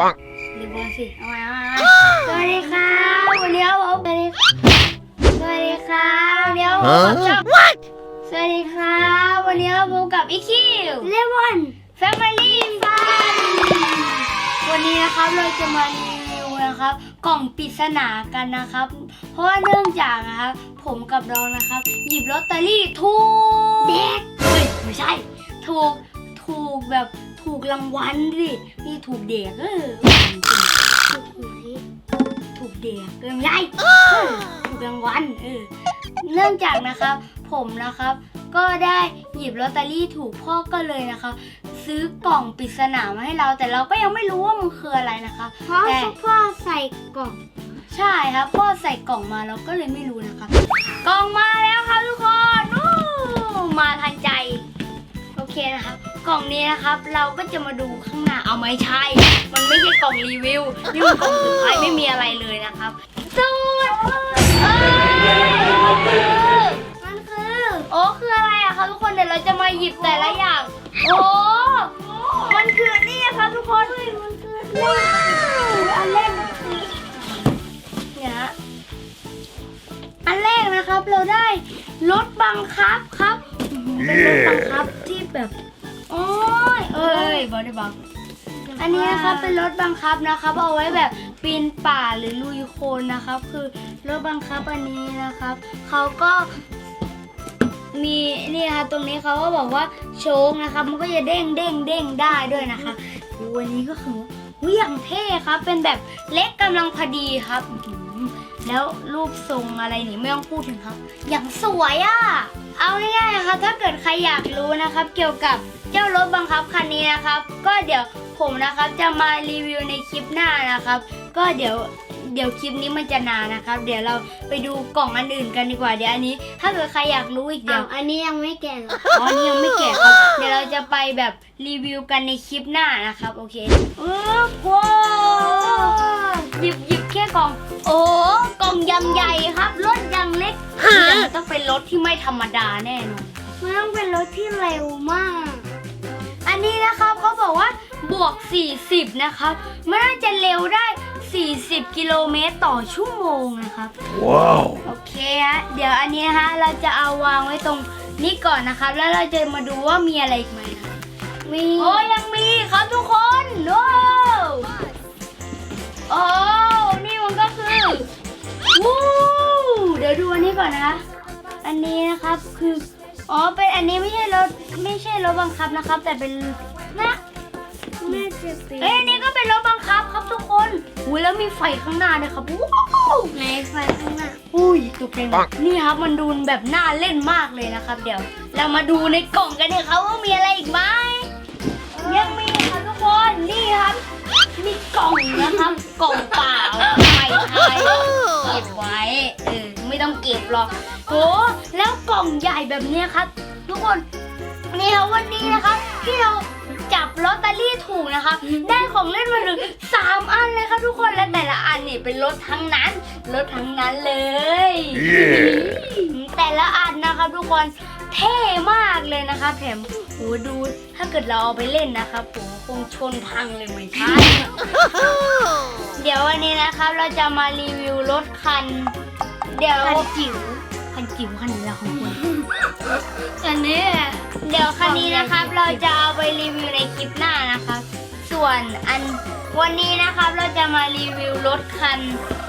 ปังรีบบอกสิ เอาไว้เอาไว้สวัสดีครับวันนี้ผมสวัสดีสวัสดีครับวันนี้ผมกับช่องสวัสดีครับวันนี้ผมกับอีคิวเลมอนแฟมิลี่ฟันวันนี้นะครับเราจะมารีวิวนะครับ กล่องปริศนากันนะครับ เพราะว่าเนื่องจากนะครับ ผมกับเรานะครับ หยิบลอตเตอรี่ถูกเด็กเฮ้ยไม่ใช่ ถูกถูกแบบ ถูกรางวัลดินี่ถูกเด็กเออถูกหวยถูกเด็กเออไม่ใช่เออถูกรางวัลเออเนื่องจากนะครับ ผมนะครับ ก็ได้หยิบลอตเตอรี่ถูกพ่อก็เลยนะคะซื้อกล่องปริศนามาให้เรา แต่เราก็ยังไม่รู้ว่ามันคืออะไรนะคะเพราะแต่พ่อใส่กล่อง ใช่ครับพ่อใส่กล่องมาเราก็เลยไม่รู้นะคะ กล่องมาแล้วครับทุกคนอู้มาทันใจโอ เคนะครับ กล่องนี้นะครับ เราก็จะมาดูข้างหน้าเอาไม่ใช่ มันไม่ใช่กล่องรีวิวนี่มันกล่องสุดท้ายไม่มีอะไรเลยนะครับสูตรเอ้ยมันคือมันคือโอ้คืออะไรอะคะทุกคนเดี๋ยวเราจะมาหยิบแต่ละอย่าง โอ้มันคือนี่ครับทุกคนมันคือว้าวอันเล่นมันคือเนี่ยฮะอันแรกนะครับเราได้รถบังคับครับเป็นรถบังคับที่ แบบ โอ้ยเอ้ยบอได้บังอันนี้นะครับเป็นรถบังคับนะครับ เอาไว้แบบปีนป่าหรือลุยโคลนนะครับ คือรถบังคับอันนี้นะครับเขาก็มีนี่ครับตรงนี้เขาก็บอกว่าโชงนะครับ มันก็จะเด้งเด้งเด้งได้ด้วยนะคะดูอันนี้ก็คืออุ๊ยอย่างเท่ครับ เป็นแบบเล็กกำลังพอดีครับอื้อหือ แล้วรูปทรงอะไรนี่ไม่ต้องพูดถึงครับ อย่างสวยอะ่ะ เอาง่ายๆนะครับถ้าเกิดใครอยากรู้นะครับ เกี่ยวกับเจ้ารถบังคับคันนี้นะครับ ก็เดี๋ยวผมนะครับจะมารีวิวในคลิปหน้านะครับ ก็เดี๋ยวเดี๋ยวคลิปนี้มันจะนานนะครับ เดี๋ยวเราไปดูกล่องอันอื่นกันดีกว่าเดี๋ยวอันนี้ ถ้าเกิดใครอยากรู้อีกเดี๋อ้ายววอันนี้ยังไม่แก่หรออ๋อนี่ยังไม่แกะครับเดี๋ยวเราจะไปแบบรีวิวกันในคลิปหน้านะครับ โอเคเออว้าวหยิบหยิบแค่กล่อง โอ้กล่องยังใหญ่ครับรถยังเล็กเนี่ยมันต้องเป็นรถที่ไม่ธรรมดาแน่นอนมันต้องเป็นรถที่เร็วมาก อันนี้นะครับเขาบอกว่าบวก 40 นะครับ มันน่าจะเร็วได้ 40 กิโลเมตรต่อชั่วโมงนะครับ ว้าว โอเคฮะ เดี๋ยวอันนี้ฮะเราจะเอาวางไว้ตรงนี้ก่อนนะครับ แล้วเราจะมาดูว่ามีอะไรอีกไหมครับมีโอ้ยังมีครับทุกคน โอ้โอ้ ก่อนนะคะ อันนี้นะครับคือ อ๋อ เป็นอันนี้ไม่ใช่รถไม่ใช่รถบังคับนะครับ แต่เป็นนะแม่จะเป็นเอ้ยอันนี้ก็เป็นรถบังคับครับทุกคนอุ้ยแล้วมีไฟข้างหน้าด้วยครับว้าวในไฟข้างหน้าอุ้ยตกใจหมดนี่ครับมันดูแบบน่าเล่นมากเลยนะครับ เดี๋ยว เรามาดูในกล่องกันเนี่ยครับว่ามีอะไรอีกไหมยังมีครับทุกคนนี่ครับมีกล่องนะครับ กล่องเปล่าไม่ใช่เก็บไว้เออ ไม่ต้องเก็บหรอกโหแล้วกล่องใหญ่แบบเนี้ยครับ ทุกคนนี่ครับวันนี้นะครับที่เราจับลอตเตอรี่ถูกนะคะ ได้ของเล่นมาถึงสามอันเลยครับทุกคนและแต่ละอันนี่เป็นรถทั้งนั้นรถทั้งนั้นเลยเย้แต่ละอันนะครับทุกคนเท่มากเลยนะคะแถมโหดูถ้าเกิดเราเอาไปเล่นนะครับผมคงชนพังเลยไม่ใช่เดี๋ยววันนี้นะครับเราจะมารีวิวรถคัน เดี๋ยวคันจิ๋วคันจิ๋วคันนี้แหละของคุณอันนี้เดี๋ยวคันนี้นะครับ เราจะเอาไปรีวิวในคลิปหน้านะครับ ส่วนอันวันนี้นะครับเราจะมารีวิวรถคัน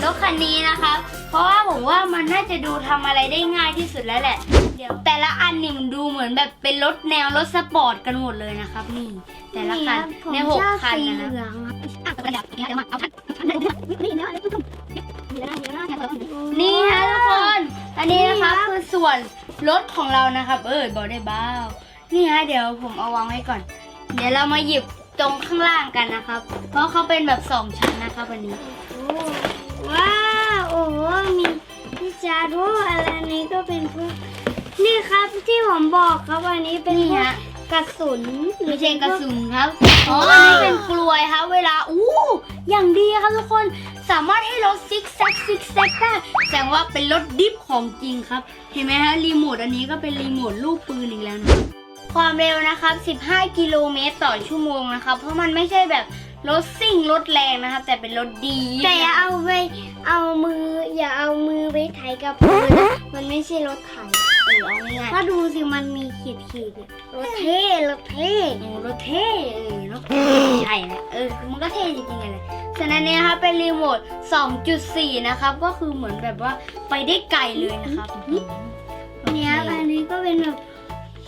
รถคันนี้นะครับ เพราะว่าผมว่ามันน่าจะดูทำอะไรได้ง่ายที่สุดแล้วแหละเดี๋ยวแต่ละอันนี่มันดูเหมือนแบบเป็นรถแนวรถสปอร์ตกันหมดเลยนะครับ นี่ แต่ละคันผมในหกชอบคันสีนะเหนะลืองอะ นี่ฮะทุกคน อันนี้นะครับคือส่วนรถของเรานะครับ เออบอกได้บ้าวนี่ฮะเดี๋ยวผมเอาวางไว้ก่อน เดี๋ยวเรามาหยิบตรงข้างล่างกันนะครับ เพราะเขาเป็นแบบสองชั้นนะครับวันนี้ ว้าว โอ้โห มีพี่จารุอะไรนี้ก็เป็นพวกนี่ครับที่ผมบอกครับอันนี้เป็นนี่พวกฮะกระสุนหรือไม่ใช่กระเป็นพวสุนครับ อ๋อ อันนี้เป็นกลวยครับ เวลา อู้ อย่างดีครับทุกคนสามารถให้รถซิกแซกซิกแซกได้แสดงว่าเป็นรถดิฟของจริงครับ เห็นไหมฮะรีโมทอันนี้ก็เป็นรีโมทลูกปืนอีกแล้วนะครับความเร็วนะครับ 15 กิโลเมตรต่อชั่วโมงนะครับ เพราะมันไม่ใช่แบบรถซิ่งรถแรงนะครับ แต่เป็นรถดี แต่อย่าเอาไปเอามือ อย่าเอามือไปไถกับพื้นนะมันไม่ใช่รถไถ เออเอาง่ายก็ดูสิมันมีขีดขีดๆเนี่ยรถเท่รถเท่ๆโอ้รถเท่เออรถใช่แหละเออมันก็เท่จริงๆเลยส่วนอันนี้นะครับเป็นรีโมท 2.4 นะครับ ก็คือเหมือนแบบว่าไปได้ไกลเลยนะครับเนี่ยอันนี้ก็เป็นแบบ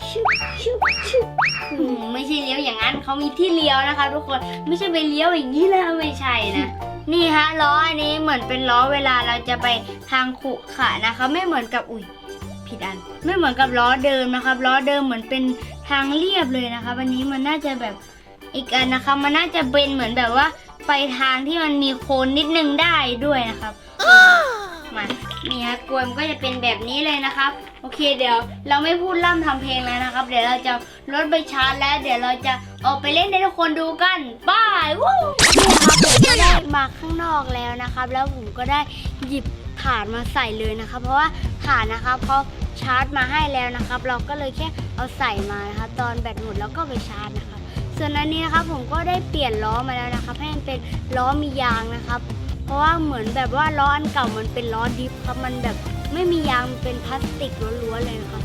ชุบชุบชุบอืมไม่ใช่เลี้ยวอย่างนั้นเขามีที่เลี้ยวนะคะ ทุกคนไม่ใช่ไปเลี้ยวอย่างนี้แล้วไม่ใช่นะ นี่ฮะล้ออันนี้เหมือนเป็นล้อเวลาเราจะไปทางขุขะนะคะ ไม่เหมือนกับอุ้ย ผิดอัน ไม่เหมือนกับล้อเดิมนะครับล้อเดิมเหมือนเป็นทางเรียบเลยนะคะวันนี้มันน่าจะแบบอีกอันนะคะมันน่าจะเป็นเหมือนแบบว่า ไปทางที่มันมีโคนนิดนึงได้ด้วยนะครับมานี่ฮะกลวยมันก็จะเป็นแบบนี้เลยนะครับ โอเคเดี๋ยวเราไม่พูดล่ำทำเพลงแล้วนะครับ เดี๋ยวเราจะรถไปชาร์จแล้ว เดี๋ยวเราจะออกไปเล่นให้ทุกคนดูกันบายวู้นี่ครับผมก็ได้มาข้างนอกแล้วนะครับ แล้วผมก็ได้หยิบฐานมาใส่เลยนะครับ เพราะว่าฐานนะครับเขา ชาร์จมาให้แล้วนะครับ เราก็เลยแค่เอาใส่มานะครับตอนแบตหมดแล้วก็ไปชาร์จนะครับส่วนอันนี้นะครับผมก็ได้เปลี่ยนล้อมาแล้วนะครับ ให้มันเป็นล้อมียางนะครับ เพราะว่าเหมือนแบบว่าล้ออันเก่ามันเป็นล้อดิฟครับมันแบบไม่มียางเป็นพลาสติกล้วนๆเลยนะครับ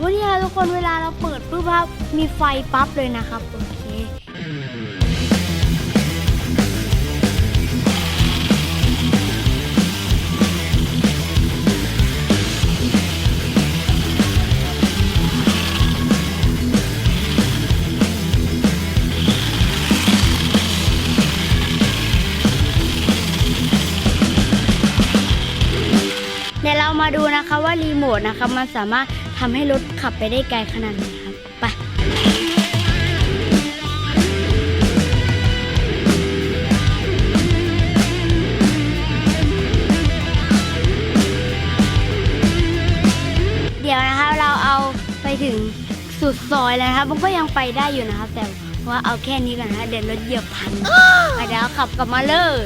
วันนี้ทุกคนเวลาเราเปิดปุ๊บครับมีไฟปั๊บเลยนะครับ เรามาดูนะคะว่ารีโมทนะคะมันสามารถทำให้รถขับไปได้ไกลขนาดไหนครับไปเดี๋ยวนะคะเราเอาไปถึงสุดซอยแล้วนะครับมันก็ยังไปได้อยู่นะครับแต่ว่าเอาแค่นี้ก่อนนะเดี๋ยวรถเหยียบพันอะเดี๋ยวขับกลับมาเลย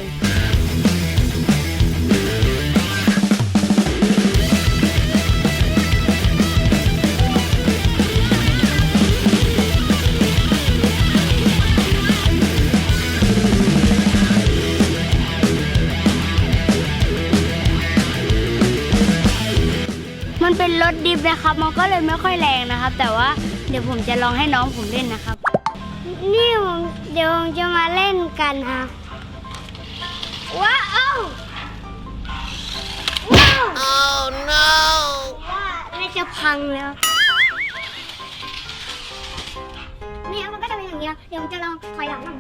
รถดิฟนะครับ มันก็เลยไม่ค่อยแรงนะครับ แต่ว่าเดี๋ยวผมจะลองให้น้องผมเล่นนะครับ นี่ผมเดี๋ยวผมจะมาเล่นกันครับว้าวว้าว Oh no! ว่าน่าจะพังแล้วนี่ครับมันก็จะเป็นอย่างเงี้ยเดี๋ยวผมจะลองถอยหลังหน่อย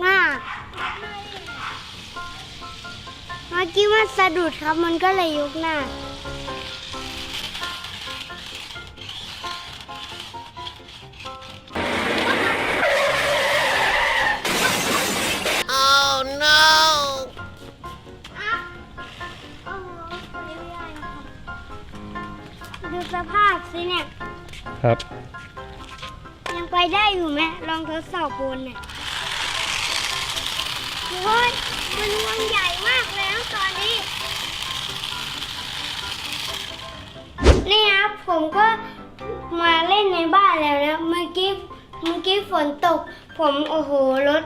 เหรอมียกหน้าเมื่อกี้มันสะดุดครับมันก็เลยยกหน้า Oh no! ดูสภาพสิเนี่ย ครับ ยังไปได้อยู่ไหมลองทดสอบบนเนี่ย โอ้ยมันวงใหญ่มากแล้วตอนนี้ นี่ครับผมก็มาเล่นในบ้านแล้วนะ เมื่อกี้เมื่อกี้ฝนตก ผมโอ้โหรถ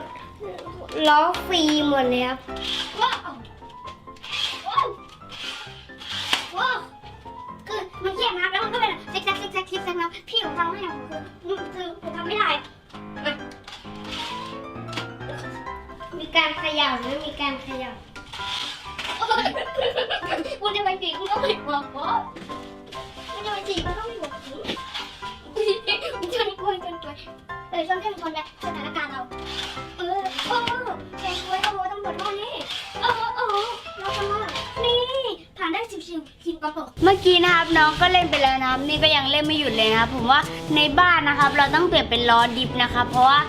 ล้อฟรีหมดเลยครับารเขย่มีการขย่าคุณจะไปจีคุณก็ไม่บอกว่าคุณจะไปจีคุณก็ไม่บอกคุณจะไม่กลัวจนกลัวเออช่วงที่มันคนแบบสถานการณ์เรา เออโอ้แกงไว้โอ้ตำรวจว่านี่เออเออเราจะมานี่ผ่านได้สิบสิบสิบกระปุกเมื่อกี้นะครับน้องก็เล่นไปแล้วนะครับนี่ก็ยังเล่นไม่หยุดเลยนะครับผมว่าในบ้านนะครับ เราต้องเปลี่ยนเป็นล้อดิฟนะครับ เพราะว่า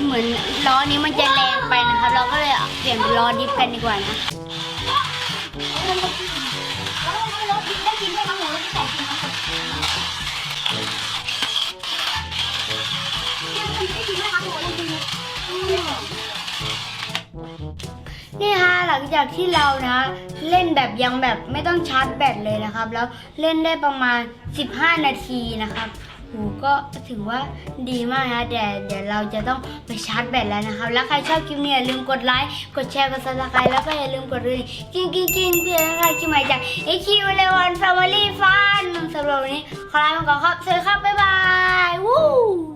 เหมือนล้อนี้มันจะแรงไปนะครับ เราก็เลยเปลี่ยนเป็นล้อดิฟกันดีกว่านะนี่ค่ะหลังจากที่เรานะเล่นแบบยังแบบไม่ต้องชาร์จแบตเลยนะครับ แล้วเล่นได้ประมาณ 15 นาทีนะครับ โหก็ถือว่าดีมากนะเดี๋ยวเดี๋ยวเราจะต้องไปชาร์จแบตแล้วนะครับ แล้วใครชอบคลิปนี้อย่าลืมกดไลค์ กดแชร์ กดซับสไครต์แล้วก็อย่าลืมกดรีกิ้งกิ้งกิ้งเพื่อให้ใครคลิปใหม่จากไอคิวเลวันแฟมิลี่ฟันสำหรับวันนี้ขอลาไปก่อนครับสวัสดีครับ บ๊ายบาย วู้